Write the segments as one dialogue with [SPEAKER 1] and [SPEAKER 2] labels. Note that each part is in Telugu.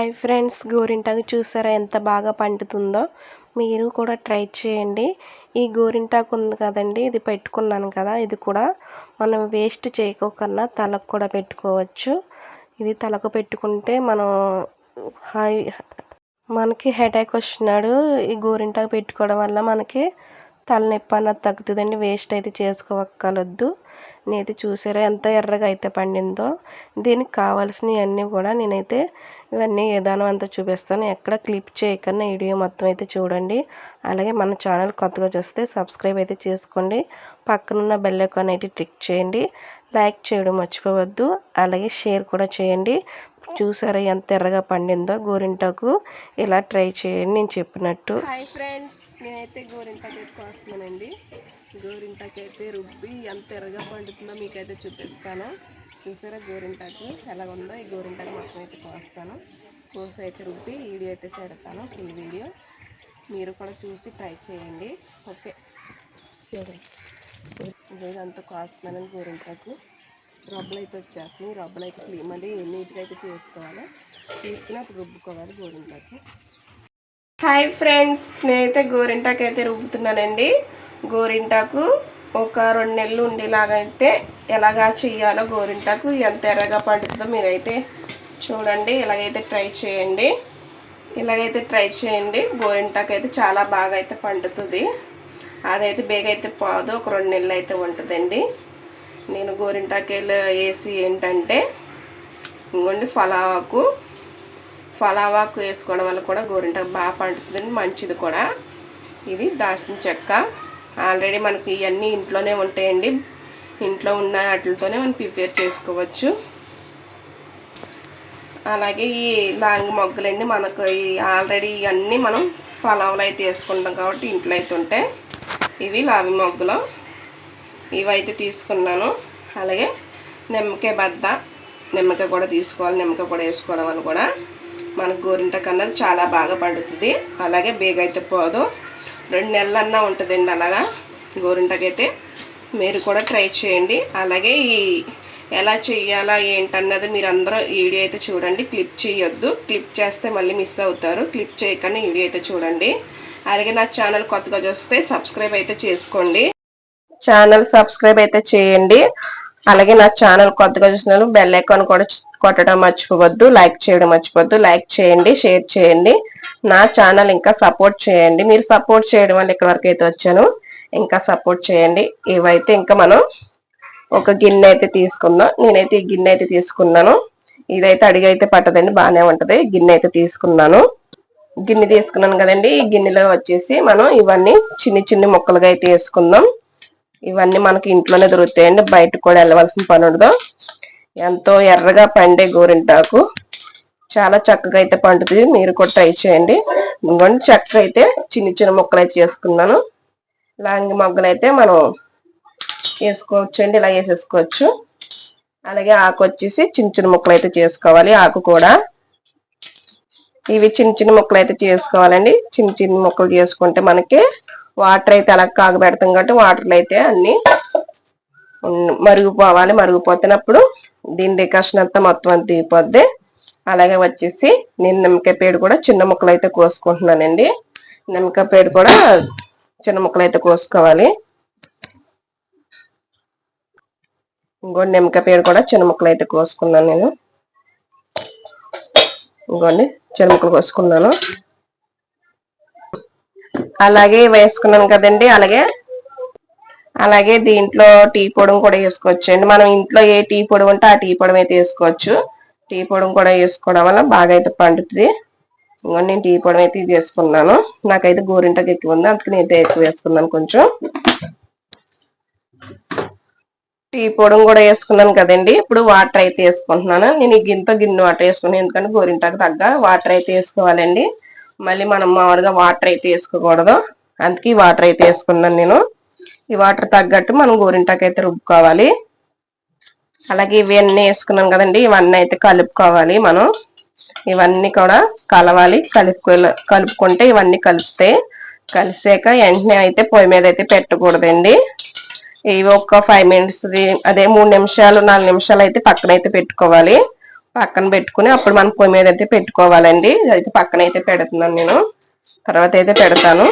[SPEAKER 1] హాయ్ ఫ్రెండ్స్ గోరింటాకు చూసారా ఎంత బాగా పండుతుందో? మీరు కూడా ట్రై చేయండి. ఈ గోరింటాకు ఉంది కదండి ఇది పెట్టుకున్నాను కదా ఇది కూడా మనం వేస్ట్ చేయకోకన్నా తలకు కూడా పెట్టుకోవచ్చు. ఇది తలకు పెట్టుకుంటే మనం హై మనకి హెడేక్ వచ్చినాడు ఈ గోరింటాకు పెట్టుకోవడం వల్ల మనకి తలనొప్పి అన్నది తగ్గుతుందండి. వేస్ట్ అయితే చేసుకోవక్కలొద్దు నేనైతే చూసారా ఎంత ఎర్రగా అయితే పండిందో. దీనికి కావాల్సినవన్నీ కూడా నేనైతే ఇవన్నీ విధానం అంతా చూపిస్తాను. ఎక్కడ క్లిప్ చేయకుండా వీడియో మొత్తం అయితే చూడండి. అలాగే మన ఛానల్ కొత్తగా చూస్తే సబ్స్క్రైబ్ అయితే చేసుకోండి. పక్కనున్న బెల్ ఐకాన్ అయితే క్లిక్ చేయండి. లైక్ చేయడం మర్చిపోవద్దు. అలాగే షేర్ కూడా చేయండి. చూసారా ఎంత ఎర్రగా పండిందో. గోరింటాకు ఇలా ట్రై చేయండి నేను చెప్పినట్టు. Hi friends. నేనైతే గోరింటాకు ఎక్కువ వస్తున్నానండి గోరింటాకు రుబ్బి ఎంత ఎర్రగా పండుతుందో మీకైతే చూపిస్తాను. చూసారా గోరింటాకు ఎలా ఉందో? ఈ గోరింటాకు మొత్తం అయితే కోస్తాను. కోసి అయితే రుబ్బి వీడియో అయితే పెడతాను ఫుల్ వీడియో. మీరు కూడా చూసి ట్రై చేయండి. ఓకే. ఇదంతా కోస్తున్నాను గోరింటాకు రబ్బలు అయితే వచ్చేస్తున్నాయి. రబ్బలు అయితే క్లీన్ మళ్ళీ నీట్గా అయితే చేసుకోవాలి. తీసుకుని అప్పుడు రుబ్బుకోవాలి గోరింటాకు హాయ్ ఫ్రెండ్స్ నేనైతే గోరింటాకు అయితే రుబ్బుతున్నానండి. గోరింటాకు ఒక రెండు నెలలు ఉండేలాగా అయితే ఎలాగా చేయాలో గోరింటాకు ఎంత ఎర్రగా పండుతుందో మీరైతే చూడండి ఇలాగైతే ట్రై చేయండి. ఇలాగైతే ట్రై చేయండి గోరింటాకు అయితే చాలా బాగా అయితే పండుతుంది. అదైతే బేగ అయితే పోదు ఒక రెండు నెలలు అయితే ఉంటుందండి. నేను గోరింటాకేలు వేసి ఏంటంటే ఇంకోండి ఫలావాకు ఫలావాకు వేసుకోవడం వల్ల కూడా గోరింటాకు బాగా పండుతుంది మంచిది కూడా. ఇది దాచిన చెక్క. ఆల్రెడీ మనకి ఇవన్నీ ఇంట్లోనే ఉంటాయండి. ఇంట్లో ఉన్న వాటితోనే మనం ప్రిపేర్ చేసుకోవచ్చు. అలాగే ఈ లాంగ్ మొగ్గలండి మనకు ఆల్రెడీ ఇవన్నీ మనం ఫలావులు అయితే వేసుకుంటాం కాబట్టి ఇంట్లో అయితే ఉంటాయి. ఇవి లావి మొగ్గలు. ఇవైతే తీసుకున్నాను. అలాగే నిమ్మకాయ బద్ద. నిమ్మకాయ కూడా తీసుకోవాలి. నిమ్మకాయ కూడా వేసుకోవడం వల్ల కూడా. మనకు గోరింటకు అన్నది చాలా బాగా పండుతుంది. అలాగే బేగ అయితే పోదు. రెండు నెలలన్నా ఉంటుందండి అలాగా గోరింటకైతే. మీరు కూడా ట్రై చేయండి. అలాగే ఈ ఎలా చేయాలా ఏంటన్నది మీరు అందరూ వీడియో అయితే చూడండి. క్లిప్ చేయొద్దు. క్లిప్ చేస్తే మళ్ళీ మిస్ అవుతారు. క్లిప్ చేయకనే వీడియో అయితే చూడండి. అలాగే నా ఛానల్ కొత్తగా చూస్తే సబ్స్క్రైబ్ అయితే చేసుకోండి. ఛానల్ సబ్స్క్రైబ్ అయితే చేయండి. అలాగే నా ఛానల్ కొత్తగా చూసిన బెల్ ఐకాన్ కూడా కొట్టడం మర్చిపోవద్దు లైక్ చేయడం మర్చిపోవద్దు. లైక్ చేయండి షేర్ చేయండి. నా ఛానల్ ఇంకా సపోర్ట్ చేయండి. మీరు సపోర్ట్ చేయడం వల్ల ఇక్కడ వరకు అయితే వచ్చాను. ఇంకా సపోర్ట్ చేయండి. ఇవైతే ఇంకా మనం ఒక గిన్నె అయితే తీసుకుందాం. నేనైతే ఈ గిన్నె అయితే తీసుకున్నాను. ఇదైతే అడిగి అయితే పట్టదండి. బాగానే ఉంటది. గిన్నె అయితే తీసుకున్నాను. గిన్నె తీసుకున్నాను కదండి. ఈ గిన్నెలో వచ్చేసి మనం ఇవన్నీ చిన్ని చిన్ని ముక్కలుగా అయితే వేసుకుందాం. ఇవన్నీ మనకి ఇంట్లోనే దొరుకుతాయండి. బయటకు కూడా వెళ్ళవలసిన పని ఉండదు. ఎంతో ఎర్రగా పండే గోరింటాకు. చాలా చక్కగా అయితే పండుతుంది. మీరు కూడా ట్రై చేయండి. ఇంకొంచెం చక్కగా అయితే చిన్న చిన్న ముక్కలు అయితే చేసుకున్నాను. లాంగి మొగ్గలు అయితే మనం వేసుకోవచ్చు అండి ఇలా వేసేసుకోవచ్చు. అలాగే ఆకు వచ్చేసి చిన్న చిన్న ముక్కలు అయితే చేసుకోవాలి. ఆకు కూడా ఇవి చిన్న చిన్న ముక్కలు అయితే చేసుకోవాలండి. చిన్న చిన్న ముక్కలు చేసుకుంటే మనకి వాటర్ అయితే అలా కాగబెడతాం కాబట్టి వాటర్లు అయితే అన్ని మరుగుపోవాలి. మరిగిపోతున్నప్పుడు దీని డికాషన్ అంతా మొత్తం అంత దిగిపోద్ది అలాగే వచ్చేసి నేను నిమ్మకాయ పేడు కూడా చిన్న ముక్కలు అయితే కోసుకుంటున్నానండి. నిమ్మకాయ పేడు కూడా చిన్న ముక్కలు అయితే కోసుకోవాలి. ఇంకోటి నిమ్మకాయ పేడు కూడా చిన్న ముక్కలు అయితే కోసుకున్నాను నేను. ఇంకోండి చిన్న ముక్కలు కోసుకున్నాను. అలాగే వేసుకున్నాను కదండి. అలాగే అలాగే దీంట్లో టీ పొడి కూడా వేసుకోవచ్చు మనం ఇంట్లో ఏ టీ పొడి ఉంటే ఆ టీ పొడి అయితే వేసుకోవచ్చు. టీ పొడి కూడా వేసుకోవడం వల్ల బాగా అయితే పండుతుంది. ఇంకో నేను టీ పొడి అయితే ఇది వేసుకున్నాను. నాకైతే గోరింటకి ఎక్కువ ఉంది. అందుకని అయితే ఎక్కువ వేసుకున్నాను కొంచెం. టీ పొడి కూడా వేసుకున్నాను కదండి. ఇప్పుడు వాటర్ అయితే వేసుకుంటున్నాను. నేను ఈ గిన్నెతో గిన్నె వాటర్ వేసుకున్నాను ఎందుకంటే గోరింటకు తగ్గ వాటర్ అయితే వేసుకోవాలండి. మళ్ళీ మనం మామూలుగా వాటర్ అయితే వేసుకోకూడదు. అందుకే వాటర్ అయితే వేసుకున్నాను నేను. ఈ వాటర్ తగ్గట్టు మనం గోరింటాకు అయితే రుబ్బుకోవాలి. అలాగే ఇవన్నీ వేసుకున్నాం కదండి ఇవన్నీ అయితే కలుపుకోవాలి మనం. ఇవన్నీ కూడా కలవాలి కలుపుకో కలుపుకుంటే ఇవన్నీ కలిపితే కలిసాక వెంటనే అయితే పొయ్యి మీద అయితే పెట్టకూడదండి. ఇవి ఒక ఫైవ్ మినిట్స్ అదే మూడు నిమిషాలు నాలుగు నిమిషాలు అయితే పక్కన అయితే పెట్టుకోవాలి. పక్కన పెట్టుకుని అప్పుడు మనం పొయ్యి మీద అయితే పెట్టుకోవాలండి. అయితే పక్కన అయితే పెడుతున్నాను నేను. తర్వాత అయితే పెడతాను.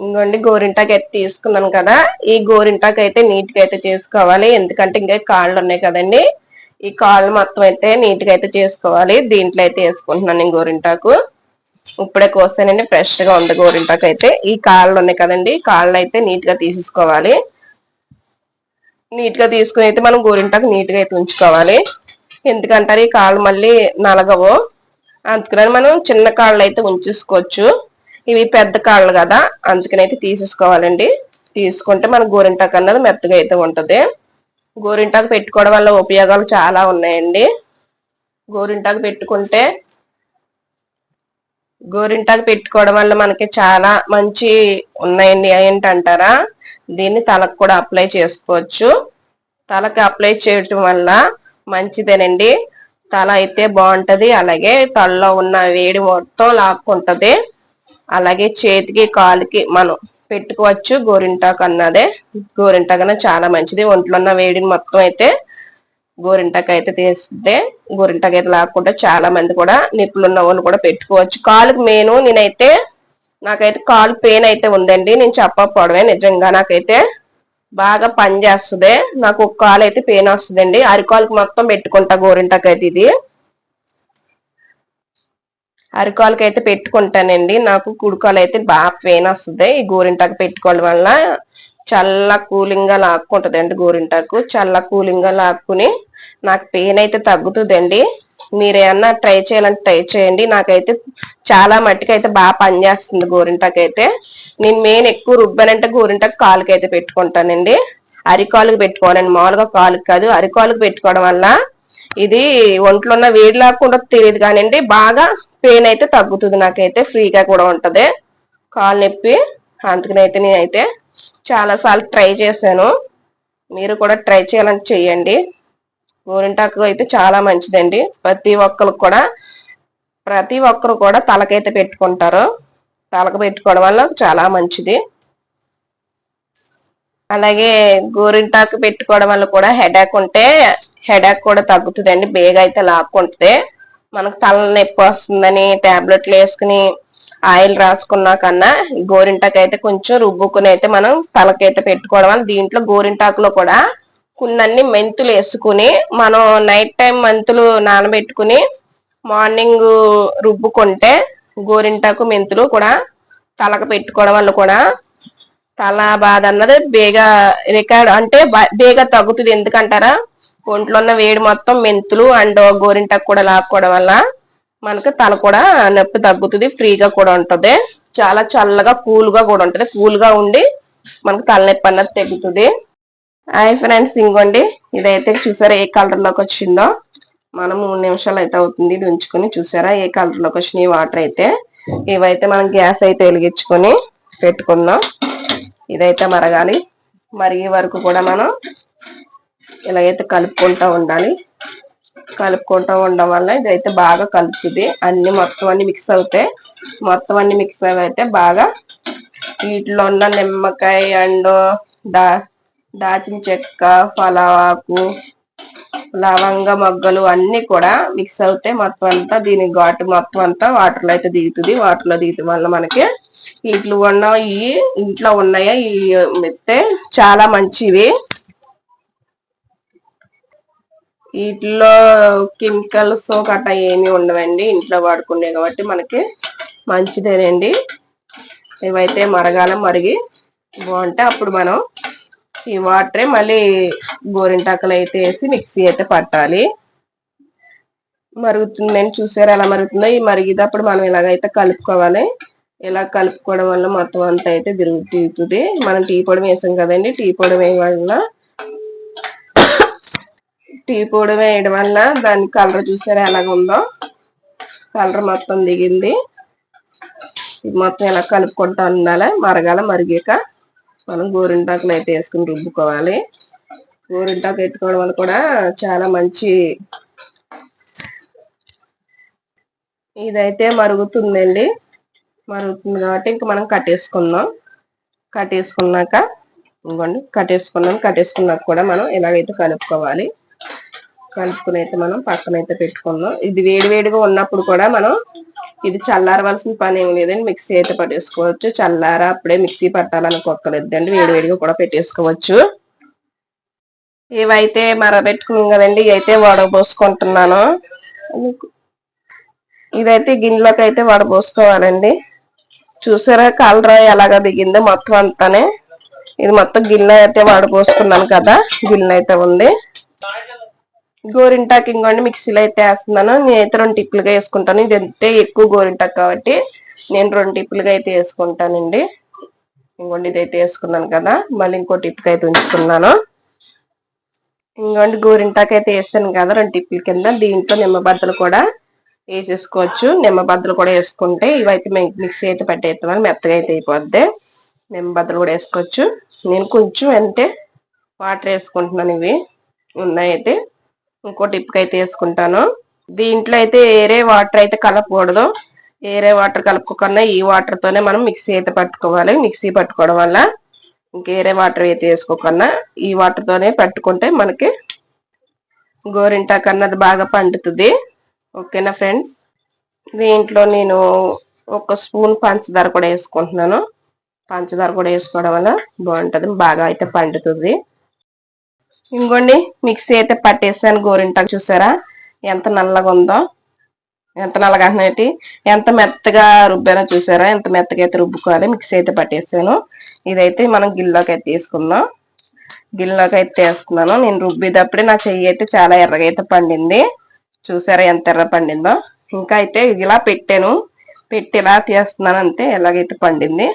[SPEAKER 1] ఇంకోండి గోరింటాకు అయితే తీసుకున్నాను కదా. ఈ గోరింటాకు అయితే నీట్గా అయితే చేసుకోవాలి. ఎందుకంటే ఇంకా కాళ్ళు ఉన్నాయి కదండి. ఈ కాళ్ళు మొత్తం అయితే నీట్గా అయితే చేసుకోవాలి. దీంట్లో అయితే వేసుకుంటున్నాను నేను గోరింటాకు. ఇప్పుడే కోస్తానండి. ఫ్రెష్గా ఉంది గోరింటాకు అయితే ఈ కాళ్ళు ఉన్నాయి కదండి. కాళ్ళు అయితే నీట్గా నీట్గా నీట్గా తీసుకుని అయితే మనం గోరింటాకు నీట్గా అయితే ఉంచుకోవాలి. ఎందుకంటారు ఈ కాళ్ళు మళ్ళీ నలగవు. అందుకని మనం చిన్న కాళ్ళు అయితే ఉంచేసుకోవచ్చు. ఇవి పెద్ద కాళ్ళు కదా అందుకని అయితే తీసేసుకోవాలండి. తీసుకుంటే మన గోరింటాకు అన్నది మెత్తగా అయితే ఉంటది. గోరింటాకు పెట్టుకోవడం వల్ల ఉపయోగాలు చాలా ఉన్నాయండి. గోరింటాకు పెట్టుకుంటే గోరింటాకు పెట్టుకోవడం వల్ల మనకి చాలా మంచి ఉన్నాయండి ఏంటంటారా? దీన్ని తలకు కూడా అప్లై చేసుకోవచ్చు. తలకు అప్లై చేయటం వల్ల మంచిదేనండి. తల అయితే బాగుంటది. అలాగే తలలో ఉన్న వేడి మొత్తం లాక్కుంటది. అలాగే చేతికి కాలుకి మనం పెట్టుకోవచ్చు. గోరింటాకు అన్నదే. గోరింటాకు చాలా మంచిది. ఒంట్లో ఉన్న వేడిని మొత్తం అయితే గోరింటాకు అయితే తీస్తే గోరింటాకు అయితే లాక్కుంటే చాలా మంది కూడా నిప్పులు ఉన్న వాళ్ళు కూడా పెట్టుకోవచ్చు. కాలుకి మెయిన్ నేనైతే నాకైతే కాలు పెయిన్ అయితే ఉందండి. నేను చెప్పకపోవడమే నిజంగా. నాకైతే బాగా పని చేస్తుంది. నాకు ఒక కాలు అయితే పెయిన్ వస్తుందండి. అరికాలుకి మొత్తం పెట్టుకుంటా గోరింటాకు అయితే ఇది. అరికాలకి అయితే పెట్టుకుంటానండి. నాకు కుడుకాలు అయితే బాగా పెయిన్ వస్తుంది. ఈ గోరింటాకు పెట్టుకోవడం వల్ల చల్ల కూలింగ్గా లాక్కుంటది అండి గోరింటాకు. చల్ల కూలింగ్గా లాక్కుని నాకు పెయిన్ అయితే తగ్గుతుందండి. మీరేమన్నా ట్రై చేయాలంటే ట్రై చేయండి. నాకైతే చాలా మట్టికి అయితే బాగా పనిచేస్తుంది గోరింటాకు అయితే నేను మెయిన్ ఎక్కువ రుబ్బానంటే గోరింటాకు కాలుకి అయితే పెట్టుకుంటానండి. అరికాలుకి పెట్టుకోవాలండి. మామూలుగా కాలుకి కాదు. అరికాలుకి పెట్టుకోవడం వల్ల ఇది ఒంట్లో ఉన్న వేడి లాక్కుండా తెలియదు కానివ్వండి బాగా పెయిన్ అయితే తగ్గుతుంది నాకైతే ఫ్రీగా కూడా ఉంటది. కాలు నొప్పి అందుకనైతే నేనైతే చాలాసార్లు ట్రై చేశాను. మీరు కూడా ట్రై చేయాలని చెయ్యండి. గోరింటాకు అయితే చాలా మంచిదండి. ప్రతి ఒక్కరు కూడా ప్రతి ఒక్కరు కూడా తలకైతే పెట్టుకుంటారు. తలకు పెట్టుకోవడం వల్ల చాలా మంచిది. అలాగే గోరింటాకు పెట్టుకోవడం వల్ల కూడా హెడాక్ ఉంటే హెడాక్ కూడా తగ్గుతుందండి. బేగా అయితే లాక్కుంటుంది. మనకు తలనొప్పి వస్తుందని టాబ్లెట్లు వేసుకుని ఆయిల్ రాసుకున్నా కన్నా గోరింటాకు అయితే కొంచెం రుబ్బుకుని అయితే మనం తలకైతే పెట్టుకోవడం వల్ల దీంట్లో గోరింటాకులో కూడా కొన్ని మెంతులు వేసుకుని మనం నైట్ టైం మెంతులు నానబెట్టుకుని మార్నింగ్ రుబ్బుకుంటే గోరింటాకు మెంతులు కూడా తలకు పెట్టుకోవడం వల్ల కూడా తల బాధ అన్నది బేగా రికార్డ్ అంటే బేగా తగ్గుతుంది. ఎందుకంటారా? ఒంట్లో ఉన్న వేడి మొత్తం మెంతులు అండ్ గోరింటాకు కూడా లాక్కోవడం వల్ల మనకు తల కూడా నొప్పి తగ్గుతుంది ఫ్రీగా కూడా ఉంటుంది. చాలా చల్లగా కూల్గా కూడా ఉంటుంది. కూల్గా ఉండి మనకు తలనొప్పి అన్నది తగ్గుతుంది. హాయ్ ఫ్రెండ్స్ ఇంకోండి ఇదైతే చూసారా ఏ కలర్లోకి వచ్చిందో? మనం మూడు నిమిషాలు అయితే అవుతుంది ఇది ఉంచుకొని. చూసారా ఏ కలర్లోకి వచ్చినాయి వాటర్ అయితే? ఇవైతే మనం గ్యాస్ అయితే వెలిగించుకొని పెట్టుకుందాం. ఇదైతే మరగాలి. మరిగే వరకు కూడా మనం ఇలాగైతే కలుపుకుంటూ ఉండాలి. కలుపుకుంటూ ఉండడం వల్ల ఇదైతే బాగా కలుపుతుంది. అన్ని మొత్తం అన్ని మిక్స్ అవుతాయి. మొత్తం అన్ని మిక్స్ అయితే బాగా వీటిలో ఉన్న నిమ్మకాయ అండ్ దా దాచిన చెక్క ఫలవాకు లవంగ మొగ్గలు అన్ని కూడా మిక్స్ అవుతాయి. మొత్తం అంతా దీని ఘాటు మొత్తం అంతా వాటర్లో అయితే దిగుతుంది. వాటర్లో దిగుతుంది వల్ల మనకి వీటిలో ఉన్న ఈ ఇంట్లో ఉన్నాయా ఈ మెత్తే చాలా మంచివి. వీటిలో కెమికల్స్ గట్రా ఏమి ఉండవండి. ఇంట్లో వాడుకునే కాబట్టి మనకి మంచిదేనండి. ఇవైతే మరగాల మరిగి బాగుంటే అప్పుడు మనం ఈ వాటరే మళ్ళీ గోరింటాకులు అయితే వేసి మిక్సీ అయితే పట్టాలి. మరుగుతుందని చూసారు ఎలా మరుగుతుందో? ఈ మరిగేటప్పుడు మనం ఇలాగైతే కలుపుకోవాలి ఇలా కలుపుకోవడం వల్ల మొత్తం అంతా అయితే తిరుగుతుంది. మనం టీ పొడి వేసాం కదండి టీ పొడి వేయడం వల్ల టీ పొడి వేయడం వల్ల దాని కలర్ చూసారా ఎలాగ ఉందో? కలర్ మొత్తం దిగింది. మొత్తం ఇలా కలుపుకుంటా ఉండాలి. మరగాల మరిగాక మనం గోరింటాకులు అయితే వేసుకుని రుబ్బుకోవాలి. గోరింటాకు ఎత్తుకోవడం వల్ల కూడా చాలా మంచి ఇదైతే మరుగుతుందండి. మరుగుతుంది కాబట్టి ఇంక మనం కట్టేసుకుందాం కట్టేసుకున్నాక ఇంకోండి కట్టేసుకున్నాం కట్టేసుకున్నాక కూడా మనం ఇలాగైతే కలుపుకోవాలి. కలుపుకుని అయితే మనం పక్కన అయితే పెట్టుకుందాం ఇది వేడివేడిగా ఉన్నప్పుడు కూడా మనం ఇది చల్లారవలసిన పని ఏం లేదండి. మిక్సీ అయితే పట్టేసుకోవచ్చు. చల్లార అప్పుడే మిక్సీ పట్టాలని అండి వేడివేడిగా కూడా పెట్టేసుకోవచ్చు. ఇవైతే మరబెట్టుకున్నాం కదండి. ఇవైతే వడబోసుకుంటున్నాను. ఇదైతే గిన్నెలోకి అయితే వడబోసుకోవాలండి. చూసారా కలర్ ఎలాగా దిగిందో మొత్తం అంతానే. ఇది మొత్తం గిన్నె అయితే వడబోసుకున్నాను కదా. గిన్నె అయితే ఉంది. గోరింటాకు ఇంకోండి మిక్సీలో అయితే వేస్తున్నాను. నేనైతే రెండు టిప్పులుగా వేసుకుంటాను. ఇది అంటే ఎక్కువ గోరింటాకు కాబట్టి నేను రెండు టిప్పులుగా అయితే వేసుకుంటానండి. ఇంకోండి ఇదైతే వేసుకున్నాను కదా. మళ్ళీ ఇంకో టిప్పుకి అయితే ఉంచుకున్నాను ఇంకోండి గోరింటాకు అయితే వేస్తాను కదా రెండు టిప్పుల కింద. దీంట్లో నిమ్మబద్దలు కూడా వేసేసుకోవచ్చు. నిమ్మబద్దలు కూడా వేసుకుంటే ఇవైతే మిక్సీ అయితే పట్టేస్తామని మెత్తగా అయితే అయిపోద్ది. నిమ్మబద్దలు కూడా వేసుకోవచ్చు. నేను కొంచెం అంటే వాటర్ వేసుకుంటున్నాను ఇవి. ఉన్నాయితే. ఇంకో టిప్కి అయితే వేసుకుంటాను. దీంట్లో అయితే ఏరే వాటర్ అయితే కలపకూడదు. ఏరే వాటర్ కలుపుకోకుండా ఈ వాటర్ తోనే మనం మిక్సీ అయితే పట్టుకోవాలి. మిక్సీ పట్టుకోవడం వల్ల ఇంకేరే వాటర్ అయితే వేసుకోకుండా ఈ వాటర్ తోనే పట్టుకుంటే మనకి గోరింటాకు అన్నది బాగా పండుతుంది. ఓకేనా ఫ్రెండ్స్? దీంట్లో నేను ఒక స్పూన్ పంచదార కూడా వేసుకుంటున్నాను. పంచదార కూడా వేసుకోవడం వల్ల బాగుంటుంది. బాగా అయితే పండుతుంది. ఇంకోండి మిక్సీ అయితే పట్టేసాను గోరింటాకు చూసారా? ఎంత నల్లగా ఉందో. ఎంత నల్లగా అంటే ఎంత మెత్తగా రుబ్బానో చూసారా? ఎంత మెత్తగా అయితే రుబ్బుకోవాలి మిక్సీ అయితే పట్టేసాను. ఇదైతే మనం గిల్లోకి అయితే తీసుకుందాం. గిల్లోకి అయితే వేస్తున్నాను. నేను రుబ్బేటప్పుడే నా చెయ్యి అయితే చాలా ఎర్రగా అయితే పండింది. చూసారా ఎంత ఎర్ర పండిందో. ఇంకా అయితే ఇలా పెట్టాను. పెట్టి ఇలా తీస్తున్నాను అంతే ఎలాగైతే పండింది.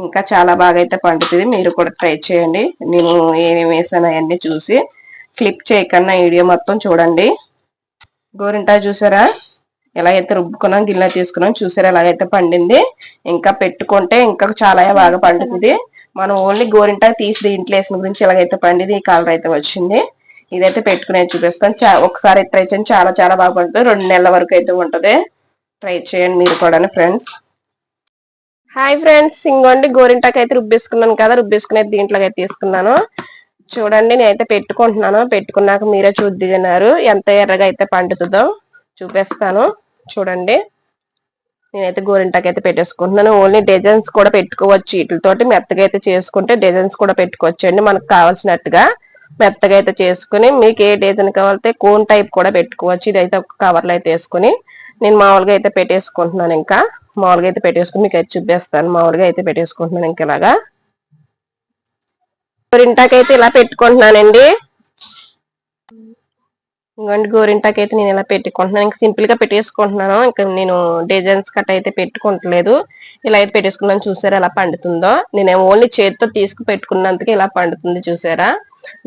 [SPEAKER 1] ఇంకా చాలా బాగా అయితే పండుతుంది. మీరు కూడా ట్రై చేయండి. నేను ఏమేమి వేసాను అవన్నీ చూసి క్లిప్ చేయకన్నా వీడియో మొత్తం చూడండి. గోరింటా చూసారా? ఎలా అయితే రుబ్బుకున్నాం గిన్నె తీసుకున్నాం చూసారా? ఎలాగైతే పండింది? ఇంకా పెట్టుకుంటే ఇంకా చాలా బాగా పండుతుంది. మనం ఓన్లీ గోరింటా తీసి దీంట్లో వేసిన గురించి ఎలాగైతే పండింది ఈ కలర్ అయితే వచ్చింది. ఇదైతే పెట్టుకునే చూపిస్తాను. ఒకసారి ట్రై చేయండి. చాలా చాలా బాగా పండుతుంది. రెండు నెలల వరకు అయితే ఉంటుంది. ట్రై చేయండి మీరు కూడా ఫ్రెండ్స్. హాయ్ ఫ్రెండ్స్ ఇంకోండి గోరింటాకు అయితే రుబ్బేసుకున్నాను కదా రుబ్బేసుకునే దీంట్లోకి అయితే తీసుకున్నాను. చూడండి నేనైతే పెట్టుకుంటున్నాను. పెట్టుకున్నాక మీరే చూద్దిన్నారు ఎంత ఎర్రగా అయితే పండుతుందో చూపిస్తాను. చూడండి నేనైతే గోరింటాకు అయితే పెట్టేసుకుంటున్నాను. ఓన్లీ డిజైన్స్ కూడా పెట్టుకోవచ్చు. వీటితోటి మెత్తగా అయితే చేసుకుంటే డిజైన్స్ కూడా పెట్టుకోవచ్చు అండి మనకు కావాల్సినట్టుగా మెత్తగా అయితే చేసుకుని మీకు ఏ డిజైన్ కావాలంటే కోన్ టైప్ కూడా పెట్టుకోవచ్చు. ఇదైతే ఒక కవర్లో అయితే వేసుకుని నేను మామూలుగా అయితే పెట్టేసుకుంటున్నాను ఇంకా. మామూలుగా అయితే పెట్టేసుకుని మీకు అయితే చూపిస్తాను. మామూలుగా అయితే పెట్టేసుకుంటున్నాను ఇంకా ఇలాగా. గోరింటాకైతే ఇలా పెట్టుకుంటున్నానండి. ఇంకోండి గోరింటాకైతే నేను ఇలా పెట్టుకుంటున్నాను. ఇంకా సింపుల్గా పెట్టేసుకుంటున్నాను. ఇంకా నేను డిజైన్స్ కట్ అయితే పెట్టుకుంటలేదు. ఇలా అయితే పెట్టేసుకున్నాను. చూసారా ఎలా పండుతుందో. నేను ఓన్లీ చేతితో తీసుకు పెట్టుకున్నందుకే ఇలా పండుతుంది చూసారా.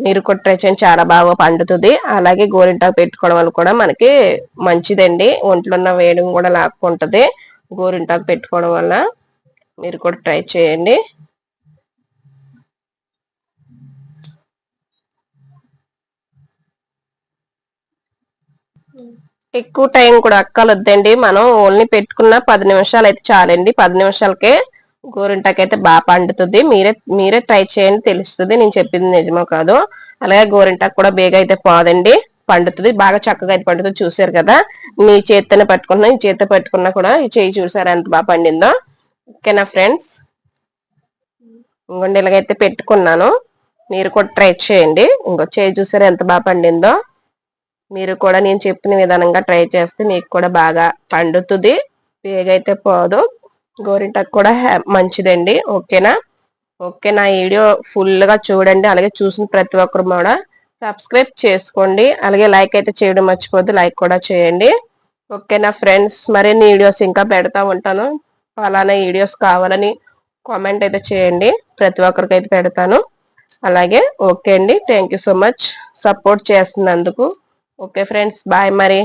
[SPEAKER 1] మీరు కూడా ట్రై చేయండి. చాలా బాగా పండుతుంది. అలాగే గోరింటాకు పెట్టుకోవడం వల్ల కూడా మనకి మంచిదండి. ఒంట్లో ఉన్న వేడి కూడా లాక్కుంటది. గోరింటాకు పెట్టుకోవడం వల్ల మీరు కూడా ట్రై చేయండి. ఎక్కువ టైం కూడా అక్కలొద్దండి. మనం ఓన్లీ పెట్టుకున్న పది నిమిషాలు అయితే చాలండి. పది నిమిషాలకే గోరింటాకు అయితే బాగా పండుతుంది. మీరే మీరే ట్రై చేయండి. తెలుస్తుంది. నేను చెప్పింది నిజమో కాదు. అలాగే గోరింటాకు కూడా బేగా అయితే పోదండి. పండుతుంది. బాగా చక్కగా అయితే పండుతుంది. చూసారు కదా? మీ చేత్తనే పట్టుకున్నా ఈ చేత పట్టుకున్నా కూడా ఈ చేయి చూసారు ఎంత బాగా పండిందో? ఓకేనా ఫ్రెండ్స్? ఇంకొండి ఇలాగైతే పెట్టుకున్నాను. మీరు కూడా ట్రై చేయండి. ఇంకో చేయి చూసారు ఎంత బాగా పండిందో? మీరు కూడా నేను చెప్పిన విధానంగా ట్రై చేస్తే మీకు కూడా బాగా పండుతుంది. వేగైతే పోదు. గోరింటకు కూడా మంచిదండి. ఓకేనా? ఓకే నా వీడియో ఫుల్గా చూడండి. అలాగే చూసిన ప్రతి ఒక్కరు కూడా సబ్స్క్రైబ్ చేసుకోండి. అలాగే లైక్ అయితే చేయడం మర్చిపోద్దు లైక్ కూడా చేయండి. ఓకేనా ఫ్రెండ్స్? మరిన్ని వీడియోస్ ఇంకా పెడతా ఉంటాను. అలానే వీడియోస్ కావాలని కామెంట్ అయితే చేయండి. ప్రతి ఒక్కరికి అయితే పెడతాను. అలాగే ఓకే అండి. Thank so much. సపోర్ట్ చేస్తున్నందుకు. ఓకే ఫ్రెండ్స్ బాయ్ మరి.